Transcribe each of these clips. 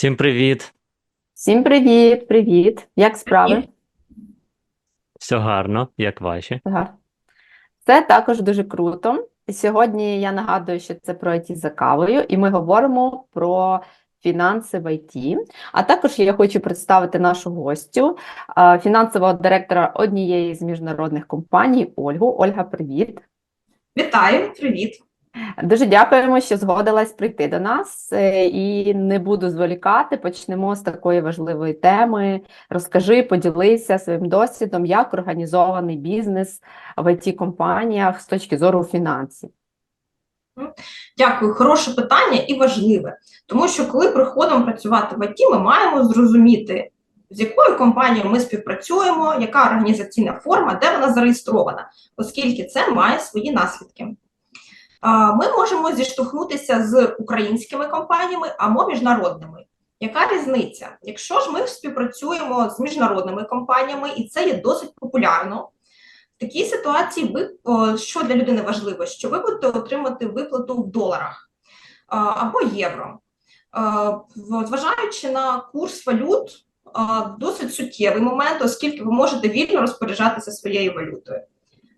Всім привіт! Всім привіт, привіт. Як справи? Все гарно, як ваші? Ага. Це також дуже круто. Сьогодні я нагадую, що це про IT за кавою, і ми говоримо про фінанси в IT. А також я хочу представити нашу гостю, фінансового директора однієї з міжнародних компаній Ольгу. Ольга, привіт. Вітаю, привіт. Дуже дякуємо, що згодилась прийти до нас. Е, І не буду зволікати. Почнемо з такої важливої теми. Розкажи, поділися своїм досвідом, як організований бізнес в it компаніях з точки зору фінансів. Дякую, хороше питання і важливе. Тому що коли приходимо працювати в ІТ, ми маємо зрозуміти, з якою компанією ми співпрацюємо, яка організаційна форма, де вона зареєстрована, оскільки це має свої наслідки. Ми можемо зіштовхнутися з українськими компаніями або міжнародними. Яка різниця? Якщо ж ми співпрацюємо з міжнародними компаніями, і це є досить популярно, в такій ситуації ви що для людини важливо, що ви будете отримати виплату в доларах або євро. Зважаючи на курс валют, досить суттєвий момент, оскільки ви можете вільно розпоряджатися своєю валютою.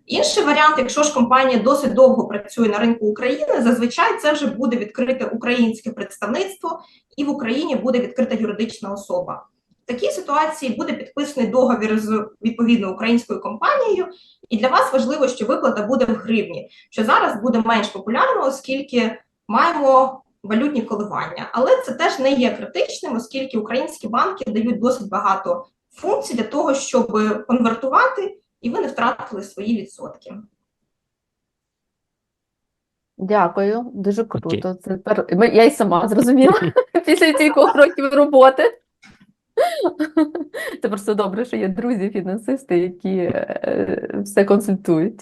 Інший варіант, якщо ж компанія досить довго працює на ринку України, зазвичай це вже буде відкрите українське представництво, і в Україні буде відкрита юридична особа. В такій ситуації буде підписаний договір з відповідною українською компанією, і для вас важливо, що виплата буде в гривні, що зараз буде менш популярно, оскільки маємо валютні коливання. Але це теж не є критичним, оскільки українські банки дають досить багато функцій для того, щоб конвертувати, і ви не втратили свої відсотки. Дякую, дуже круто. Це ми- я й сама зрозуміла після кількох років роботи. Це просто добре, що є друзі-фінансисти, які е, все консультують.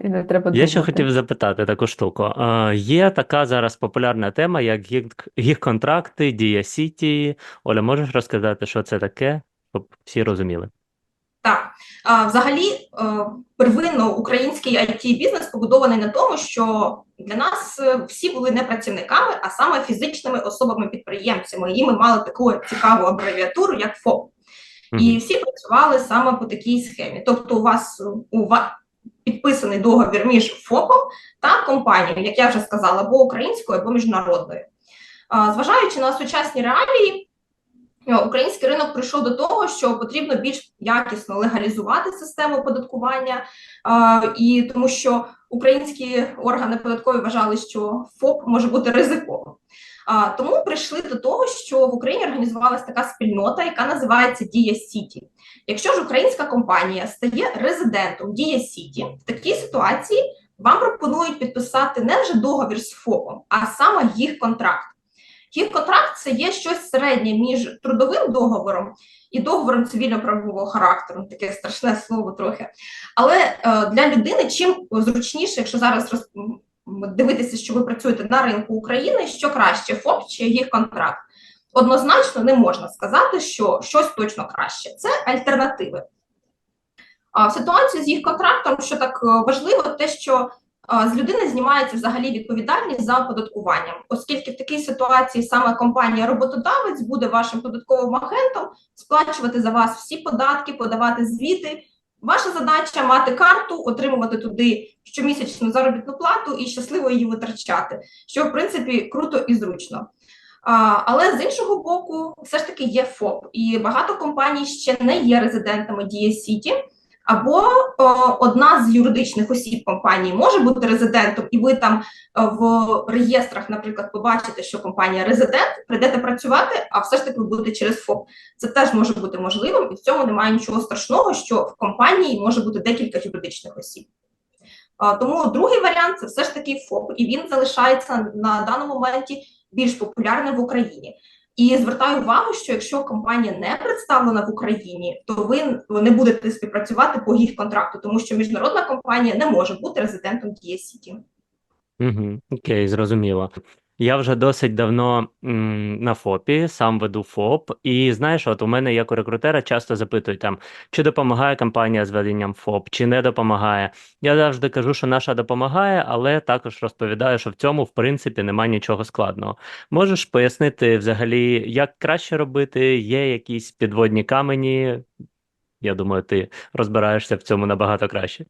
І не треба Я ще хотів запитати таку штуку. Е, Є така зараз популярна тема, як гік- гік-контракти, Дія Сіті. Оля, можеш розказати, що це таке, щоб всі розуміли? Так, а, взагалі, е, первинно український it бізнес побудований на тому, що для нас е, всі були не працівниками, а саме фізичними особами-підприємцями. І ми мали таку цікаву абревіатуру, як ФОП. І всі працювали саме по такій схемі. Тобто, у вас у ва- підписаний договір між ФОПом та компанією, як я вже сказала, або українською, або міжнародною. А, Зважаючи на сучасні реалії, Український ринок прийшов до того, що потрібно більш якісно легалізувати систему оподаткування, е, і тому що українські органи податкові вважали, що ФОП може бути ризиковим. Тому прийшли до того, що в Україні організувалася така спільнота, яка називається Дія Сіті. Якщо ж українська компанія стає резидентом Дія Сіті, в такій ситуації вам пропонують підписати не вже договір з ФОПом, а саме їх контракт. Їх контракт це є щось середнє між трудовим договором і договором цивільно-правового характеру, таке страшне слово трохи. Але е, для людини чим зручніше, якщо зараз роз... дивитися, що ви працюєте на ринку України, що краще ФОП чи їх контракт? Однозначно не можна сказати, що щось точно краще. Це альтернативи. А в з їх контрактом, що так е, важливо, те, що з людини знімається взагалі відповідальність за оподаткуванням, оскільки в такій ситуації саме компанія-роботодавець буде вашим податковим агентом сплачувати за вас всі податки, подавати звіти. Ваша задача мати карту, отримувати туди щомісячну заробітну плату і щасливо її витрачати, що в принципі круто і зручно. А, але з іншого боку, все ж таки є ФОП, і багато компаній ще не є резидентами Дія Сіті. Або о, одна з юридичних осіб компанії може бути резидентом, і ви там е, в реєстрах, наприклад, побачите, що компанія резидент, прийдете працювати, а все ж таки будете через ФОП. Це теж може бути можливим, і в цьому немає нічого страшного, що в компанії може бути декілька юридичних осіб. Тому другий варіант це все ж таки ФОП, і він залишається на даному моменті більш популярним в Україні. І звертаю увагу, що якщо компанія не представлена в Україні, то ви не будете співпрацювати по їх контракту, тому що міжнародна компанія не може бути резидентом Дія Сіті. Угу. Окей, зрозуміло. Я вже досить давно м, на ФОПі, сам веду ФОП, і знаєш, от у мене як у рекрутера часто запитують там, чи допомагає компанія з веденням ФОП, чи не допомагає. Я завжди кажу, що наша допомагає, але також розповідаю, що в цьому, в принципі, немає нічого складного. Можеш пояснити взагалі, як краще робити? Є якісь підводні камені? Я думаю, ти розбираєшся в цьому набагато краще.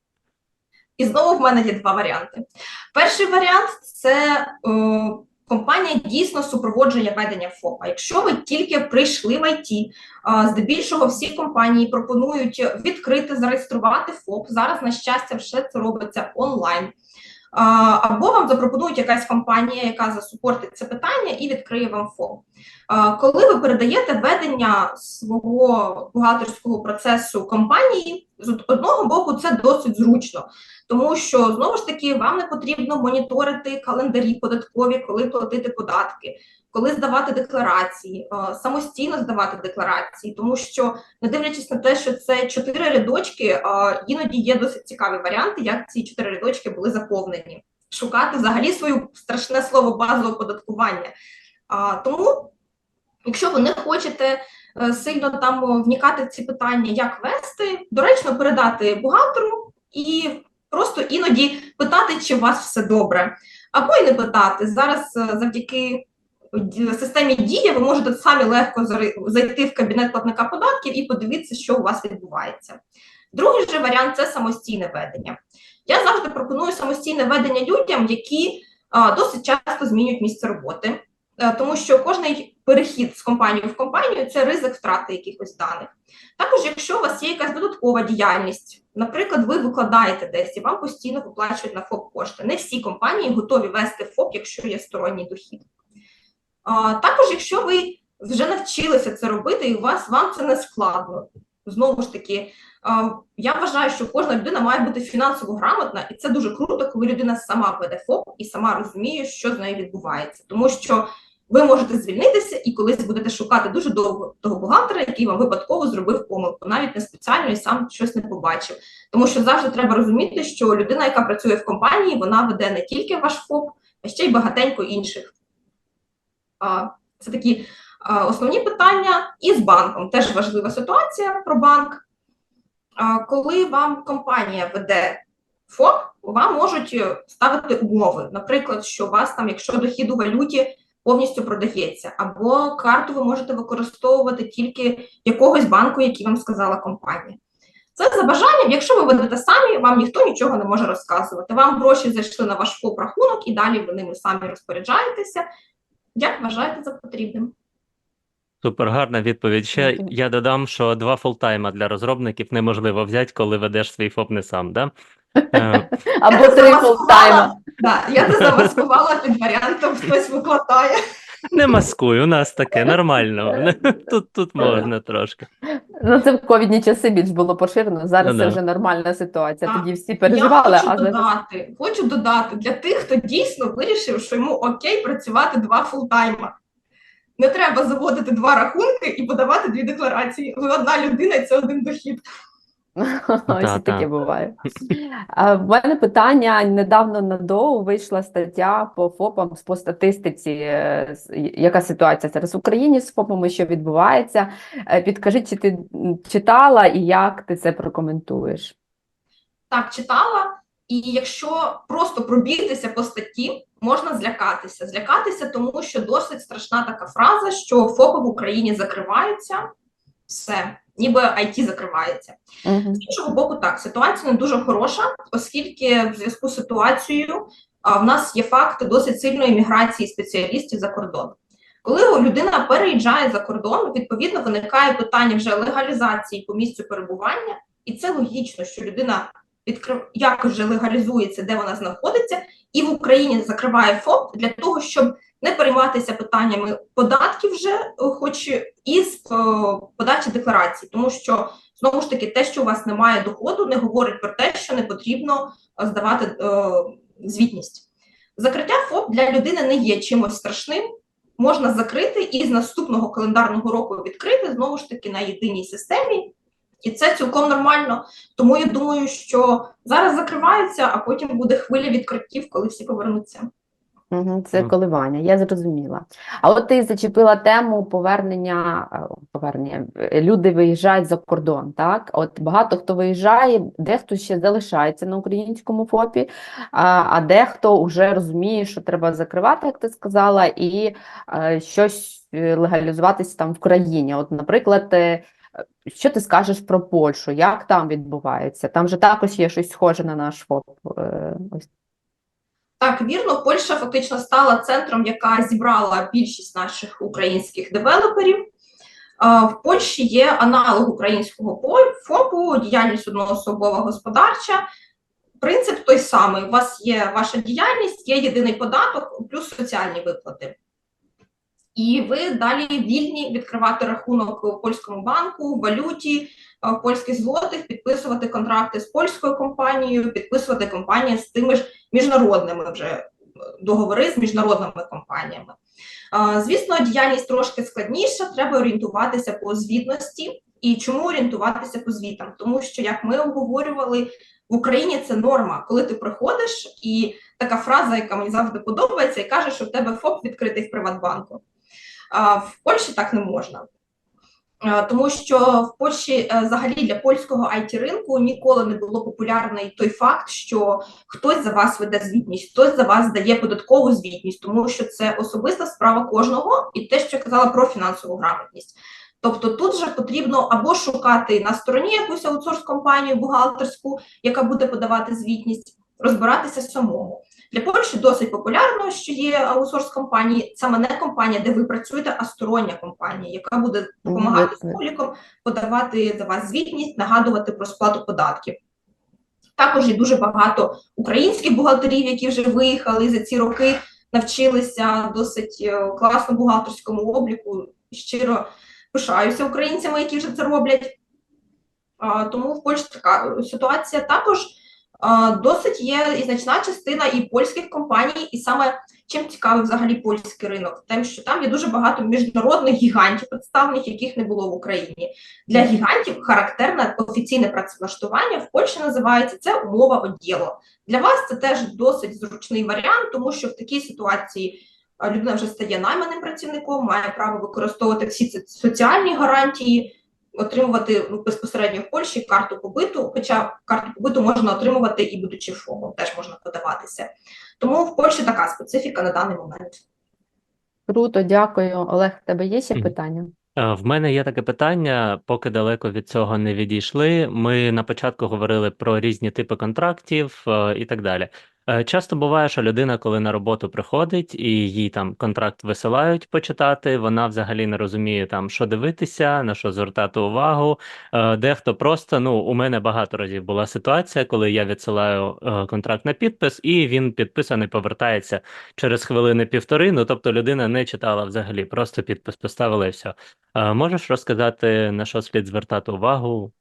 І знову в мене є два варіанти. Перший варіант це е, компанія дійсно супроводжує ведення ФОПа. Якщо ви тільки прийшли в ІТ, здебільшого всі компанії пропонують відкрити, зареєструвати ФОП. Зараз, на щастя, все це робиться онлайн. Або вам запропонують якась компанія, яка засупортить це питання і відкриє вам ФОП. Коли ви передаєте ведення свого бухгалтерського процесу компанії, з одного боку, це досить зручно. Тому що знову ж таки вам не потрібно моніторити календарі податкові, коли платити податки, коли здавати декларації, е, самостійно здавати декларації, тому що, не дивлячись на те, що це чотири рядочки, е, іноді є досить цікаві варіанти, як ці чотири рядочки були заповнені. Шукати взагалі свою страшне слово базу оподаткування. Тому, якщо ви не хочете е, сильно там вникати в ці питання, як вести, доречно передати бухгалтеру і просто іноді питати, чи у вас все добре, або й не питати. Зараз завдяки системі дія ви можете самі легко зайти в кабінет платника податків і подивитися, що у вас відбувається. Другий же варіант це самостійне ведення. Я завжди пропоную самостійне ведення людям, які досить часто змінюють місце роботи, Е, тому що кожний перехід з компанії в компанію це ризик втрати якихось даних. Також, якщо у вас є якась додаткова діяльність, наприклад, ви викладаєте десь і вам постійно виплачують на ФОП кошти. Не всі компанії готові вести ФОП, якщо є сторонній дохід. А, також, якщо ви вже навчилися це робити, і у вас вам це не складно. Знову ж таки, а, я вважаю, що кожна людина має бути фінансово грамотна, і це дуже круто, коли людина сама веде ФОП і сама розуміє, що з нею відбувається. Тому що ви можете звільнитися і колись будете шукати дуже довго того бухгалтера, який вам випадково зробив помилку, навіть не спеціально і сам щось не побачив. Тому що завжди треба розуміти, що людина, яка працює в компанії, вона веде не тільки ваш ФОП, а ще й багатенько інших. Це такі основні питання. І з банком теж важлива ситуація про банк. Коли вам компанія веде ФОП, вам можуть е, ставити умови. Наприклад, що у вас там, якщо дохід у валюті повністю продається, або карту ви можете використовувати тільки якогось банку, який вам сказала компанія. Це за бажанням, якщо ви ведете самі, вам ніхто нічого не може розказувати. Вам гроші зайшли на ваш ФОП рахунок, і далі ви ними самі розпоряджаєтеся. Як вважаєте за потрібним? Супер гарна відповідь. Ще я додам, що два фултайма для розробників неможливо взяти, коли ведеш свій ФОП не сам, да? Е, Або три фултайма. Да, я не замаскувала під варіантом, хтось викладає. Не маскуй, у нас таке нормально. Тут, тут можна трошки. Ну, це в ковідні часи більш було поширено. Зараз Ну це да. вже нормальна ситуація. Так. Тоді всі переживали, Я хочу а зараз додати, хочу додати для тих, хто дійсно вирішив, що йому окей працювати два фултайма. Не треба заводити два рахунки і подавати дві декларації. Ви одна людина, і це один дохід. Ось і таке буває. А в мене питання недавно на ДОУ вийшла стаття по ФОПам по статистиці. е, Яка ситуація зараз в Україні з ФОПами, що відбувається? Е, Підкажи, чи ти читала і як ти це прокоментуєш? Так, читала. І якщо просто пробігтися по статті, можна злякатися. Злякатися, тому що досить страшна така фраза, що ФОПи в Україні закриваються, все, ніби IT закривається. Мгм. З іншого боку, так, ситуація не дуже хороша, оскільки в зв'язку з ситуацією а, в нас є факти досить сильної міграції спеціалістів за кордон. Коли людина переїжджає за кордон, відповідно виникає питання вже легалізації по місцю перебування, і це логічно, що людина відкрив якось вже легалізується, де вона знаходиться, і в Україні закриває ФОП для того, щоб не перейматися питаннями податків вже, е, хоч і з е, подачі декларацій, тому що знову ж таки те, що у вас немає доходу, не говорить про те, що не потрібно е, здавати звітність. Закриття ФОП для людини не є чимось страшним. Можна закрити і з наступного календарного року відкрити знову ж таки на єдиній системі, і це цілком нормально. Тому я думаю, що зараз закривається, а потім буде хвиля відкриттів, коли всі повернуться. Це коливання, я зрозуміла. А от ти зачепила тему повернення, е, повернення. Люди виїжджають за кордон, так? От багато хто виїжджає, дехто ще залишається на українському ФОПі, а, а дехто вже розуміє, що треба закривати, як ти сказала, і е, щось е, легалізуватися там в країні. От, наприклад, е, що ти скажеш про Польщу? Як там відбувається? Там же також є щось схоже на наш ФОП. Ось Так, вірно, Польща фактично стала центром, яка зібрала більшість наших українських девелоперів. В Польщі є аналог українського ФОПу, діяльність одноособова господарча. Принцип той самий: у вас є ваша діяльність, є єдиний податок плюс соціальні виплати. І ви далі вільні відкривати рахунок у польському банку, в валюті, в польських злотих, підписувати контракти з польською компанією, підписувати компанії з тими ж міжнародними вже е, договори з міжнародними компаніями. Звісно, діяльність трошки складніша, треба орієнтуватися по звітності. І чому орієнтуватися по звітам? Тому що, як ми обговорювали, в Україні це норма, коли ти приходиш, і така фраза, яка мені завжди подобається, і каже, що в тебе ФОП відкритий в Приватбанку. В Польщі так не можна. Тому що в Польщі е, взагалі для польського it ринку ніколи не було популярний той факт, що хтось за вас веде звітність, хтось за вас дає податкову звітність, тому що це особиста справа кожного, і те, що я казала про фінансову грамотність. Тобто тут же потрібно або шукати на стороні якусь аутсорс компанію бухгалтерську, яка буде подавати звітність, розбиратися самому. Для Польщі досить популярно, що є аутсорс компанії, саме не компанія, де ви працюєте, а стороння компанія, яка буде допомагати з публіком подавати за вас звітність, нагадувати про сплату податків. Також є дуже багато українських бухгалтерів, які вже виїхали за ці роки, навчилися досить е, класно бухгалтерському обліку. Щиро пишаюся українцями, які вже це роблять. Тому в Польщі така ситуація також досить є і значна частина і польських компаній, і саме чим цікавий взагалі польський ринок, тим, що там є дуже багато міжнародних гігантів, представлених, яких не було в Україні. Для гігантів характерне офіційне працевлаштування в Польщі називається це умова оділу. Для вас це теж досить зручний варіант, тому що в такій ситуації людина вже стає найманим працівником, має право використовувати всі ці соціальні гарантії отримувати ну, безпосередньо в Польщі карту побиту, хоча карту побиту можна отримувати і будучи ФОМом, теж можна подаватися. Тому в Польщі така специфіка на даний момент. Круто, дякую. Олег, в тебе є ще питання? Е, В мене є таке питання, поки далеко від цього не відійшли. Ми на початку говорили про різні типи контрактів е, і так далі. Е, Часто буває, що людина, коли на роботу приходить і їй там контракт висилають почитати, вона взагалі не розуміє там, що дивитися, на що звертати увагу. Е, Дехто просто, ну, у мене багато разів була ситуація, коли я відсилаю е, контракт на підпис, і він підписаний повертається через хвилини півтори. Ну, тобто людина не читала взагалі, просто підпис поставила і все. Можеш розказати, на що слід звертати увагу?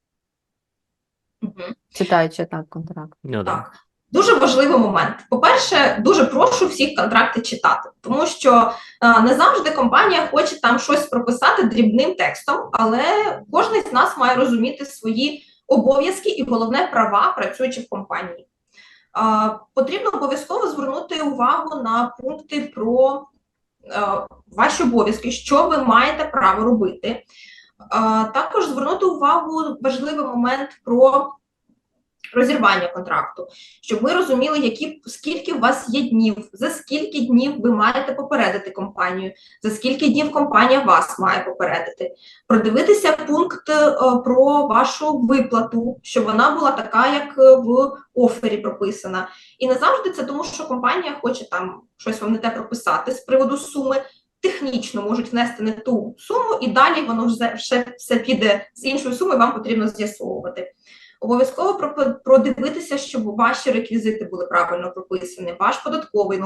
Мгм. Читаючи так контракт. Ну, да. Так. Дуже важливий момент. По-перше, дуже прошу всіх контракти читати, тому що е, не завжди компанія хоче там щось прописати дрібним текстом, але кожен з нас має розуміти свої обов'язки і головне права, працюючи в компанії. Е, потрібно обов'язково звернути увагу на пункти про е, ваші обов'язки, що ви маєте право робити. Е, також звернути увагу важливий момент про розірвання контракту, щоб ви розуміли, які скільки у вас є днів, за скільки днів ви маєте попередити компанію, за скільки днів компанія вас має попередити, продивитися пункт е, про вашу виплату, щоб вона була така, як е, в офері прописана. І не завжди це тому, що компанія хоче там щось вам не те прописати з приводу суми. Технічно можуть внести не ту суму, і далі воно вже все, піде з іншої суми, вам потрібно з'ясовувати. Обов'язково про- продивитися, щоб ваші реквізити були правильно прописані, ваш податковий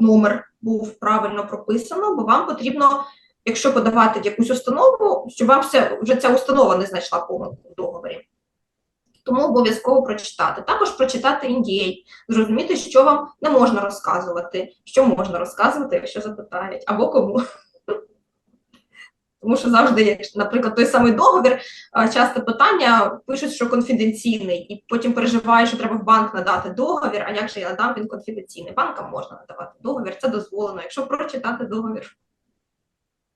номер, був правильно прописано, бо вам потрібно, якщо подавати якусь установу, щоб вам все, вже ця установа не знайшла помилку в договорі. Тому обов'язково прочитати. Також прочитати NDA, зрозуміти, що вам не можна розказувати, що можна розказувати, якщо запитають, або кому. Тому що завжди, наприклад, той самий договір, часто питання пишуть, що конфіденційний, і потім переживаєш, що треба в банк надати договір. А як же я надам він конфіденційний? Банкам можна надавати договір, це дозволено, якщо прочитати договір.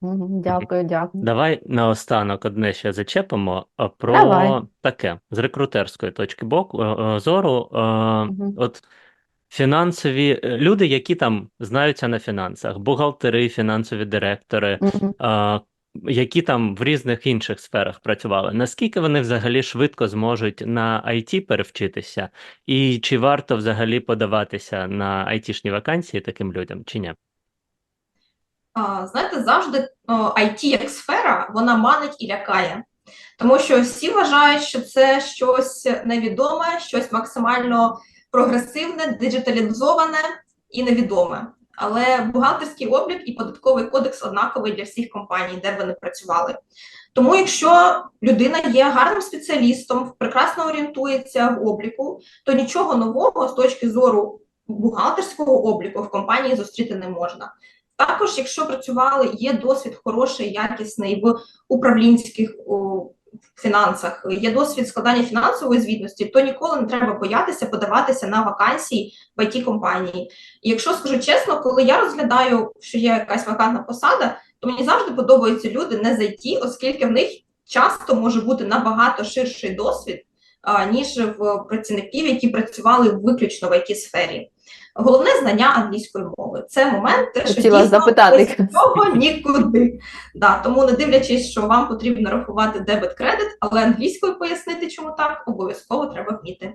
Дякую, дякую. Давай наостанок одне ще зачепимо про Давай. таке з рекрутерської точки боку е, е, зору. Мгм. От фінансові люди, які там знаються на фінансах, бухгалтери, фінансові директори, а, які там в різних інших сферах працювали, наскільки вони взагалі швидко зможуть на IT перевчитися, і чи варто взагалі подаватися на айтішні вакансії таким людям, чи ні? Знаєте, завжди IT як сфера, вона манить і лякає. Тому що всі вважають, що це щось невідоме, щось максимально прогресивне, диджиталізоване і невідоме. Але бухгалтерський облік і податковий кодекс однаковий для всіх компаній, де б вони працювали. Тому, якщо людина є гарним спеціалістом, прекрасно орієнтується в обліку, то нічого нового з точки зору бухгалтерського обліку в компанії зустріти не можна. Також, якщо працювали, є досвід хороший, якісний в управлінських о, фінансах, є досвід складання фінансової звітності, то ніколи не треба боятися подаватися на вакансії в it компанії. Якщо скажу чесно, коли я розглядаю, що є якась вакантна посада, то мені завжди подобаються люди не з IT, оскільки в них часто може бути набагато ширший досвід, ніж в працівників, які працювали виключно в it сфері. Головне знання англійської мови. Це момент, те, що Хотіла дійсно запитати. без цього нікуди. Да, тому не дивлячись, що вам потрібно рахувати дебет кредит, але англійською пояснити, чому так, обов'язково треба вміти.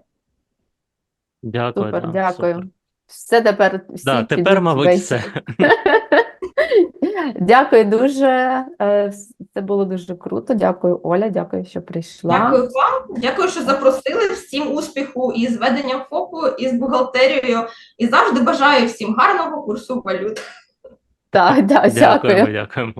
Дякую. Супер, да, дякую. супер. Все тепер всі Да, тепер, мабуть, все. Дякую дуже. е, Це було дуже круто. Дякую, Оля. Дякую, що прийшла. Дякую вам, дякую, що запросили. Всім успіху із веденням ФОПу, і з бухгалтерією. І завжди бажаю всім гарного курсу валют. Так, да, Дякуємо, дякуємо.